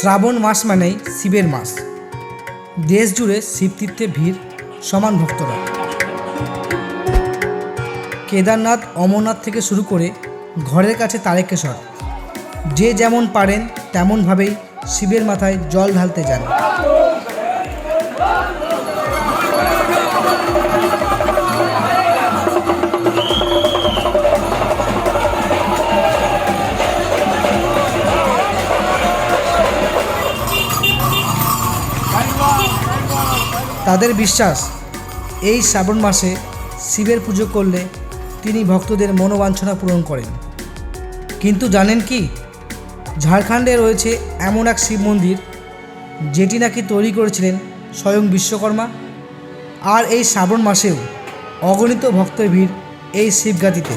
শ্রাবণ মাস মানেই শিবের মাস। দেশ জুড়ে শিবতীর্থে ভিড়, সমান ভক্তরা। কেদারনাথ, অমরনাথ থেকে শুরু করে ঘরের কাছে তারেকেশ্বর। যে যেমন পারেন, তেমনভাবেই শিবের মাথায় জল ঢালতে যান। তাদের বিশ্বাস, এই শ্রাবণ মাসে শিবের পুজো করলে তিনি ভক্তদের মনোবাঞ্ছনা পূরণ করেন। কিন্তু জানেন কি? ঝাড়খণ্ডে রয়েছে এমন এক শিব মন্দির, যেটি নাকি তৈরি করেছিলেন স্বয়ং বিশ্বকর্মা। আর এই শ্রাবণ মাসেও অগণিত ভক্তের ভিড় এই শিবগাতিতে।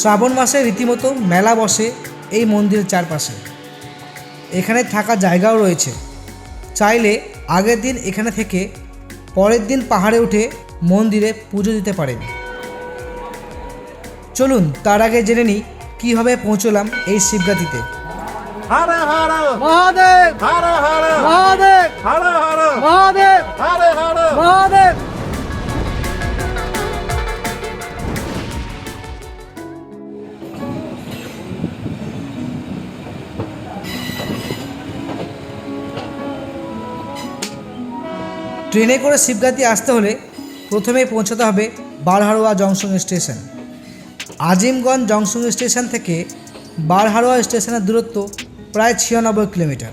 শ্রাবণ মাসে রীতিমতো মেলা বসে এই মন্দির চারপাশে। এখানে থাকা জায়গাও রয়েছে। চাইলে আগের দিন এখানে থেকে পরের দিন পাহাড়ে উঠে মন্দিরে পুজো দিতে পারেন। চলুন, তার আগে জেনে নিই কীভাবে পৌঁছলাম এই শিবগাতিতে। ট্রেনে করে শিবগাতি আসতে হলে প্রথমে পৌঁছাতে হবে Barharwa junction station. Azimganj junction station থেকে বারহারোয়া স্টেশনের দূরত্ব প্রায় ছিয়ানব্বই কিলোমিটার।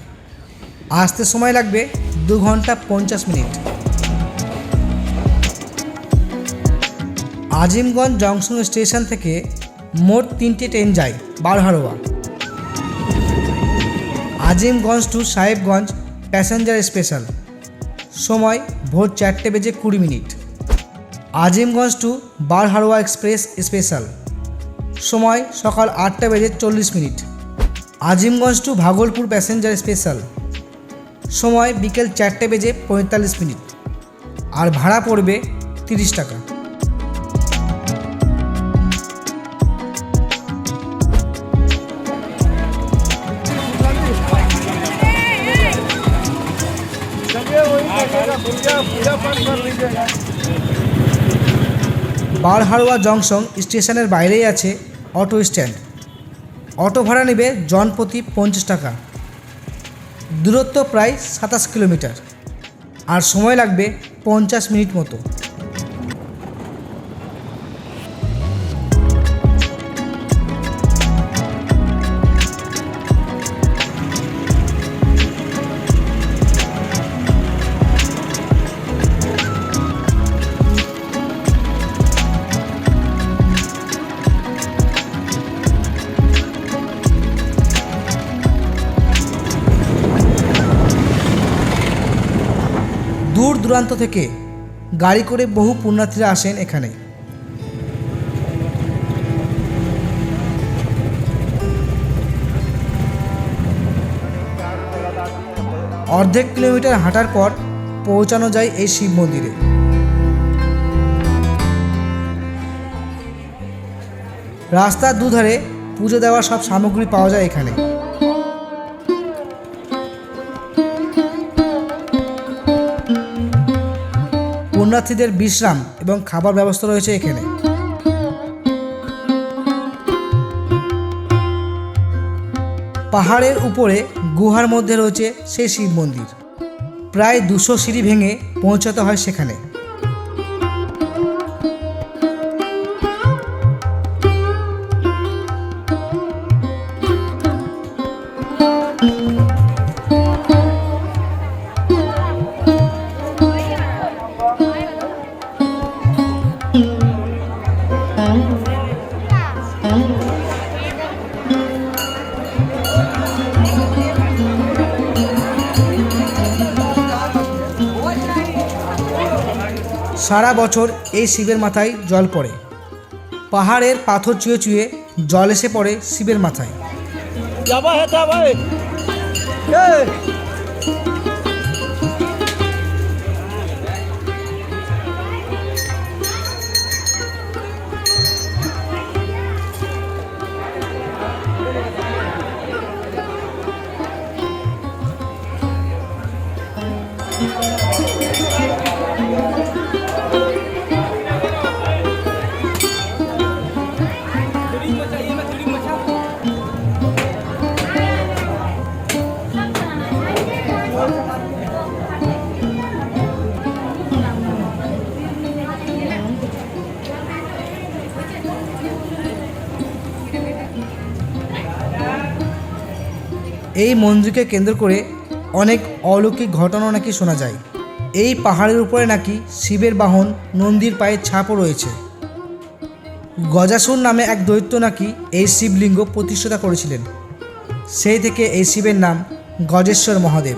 আসতে সময় লাগবে দু ঘণ্টা পঞ্চাশ মিনিট। আজিমগঞ্জ জংশন স্টেশন থেকে মোট তিনটে ট্রেন যায় Barharwa Azimganj to Sahibganj passenger special. সময় ভোর চারটে বেজে কুড়ি minute. Azimganj to Barharwa express special. সময় সকাল আটটা বেজে চল্লিশ minute. Azimganj to Bhagalpur passenger special. সময় বিকেল চারটে বেজে পঁয়তাল্লিশ মিনিট। আর ভাড়া পড়বে তিরিশ টাকা। বারহারোয়া জংশন স্টেশনের বাইরেই আছে অটো স্ট্যান্ড। অটো ভাড়া নেবে জনপ্রতি পঞ্চাশ টাকা। দূরত্ব প্রায় সাতাশ কিলোমিটার। আর সময় লাগবে পঞ্চাশ মিনিট মতো। দূর দূরান্ত থেকে গাড়ি করে বহু পুণ্যার্থীরা আসেন এখানে। অর্ধেক কিলোমিটার হাঁটার পর পৌঁছানো যায় এই শিব মন্দিরে। রাস্তার দুধারে পুজো দেওয়ার সব সামগ্রী পাওয়া যায় এখানে। পুণ্যার্থীদের বিশ্রাম এবং খাবার ব্যবস্থা রয়েছে এখানে। পাহাড়ের উপরে গুহার মধ্যে রয়েছে সেই শিব মন্দির। প্রায় দুশো সিঁড়ি ভেঙে পৌঁছাতে হয় সেখানে। সারা বছর এই শিবের মাথায় জল পড়ে। পাহাড়ের পাথর চুয়ে চুয়ে জল এসে পড়ে শিবের মাথায়। এই মঞ্জুকে কেন্দ্র করে অনেক অলৌকিক ঘটনাও নাকি শোনা যায়। এই পাহাড়ের উপরে নাকি শিবের বাহন নন্দীর পায়ের ছাপও রয়েছে। গজাসুর নামে এক দৈত্য নাকি এই শিবলিঙ্গ প্রতিষ্ঠাতা করেছিলেন। সেই থেকে এই শিবের নাম গজেশ্বর মহাদেব।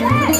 嘿嘿。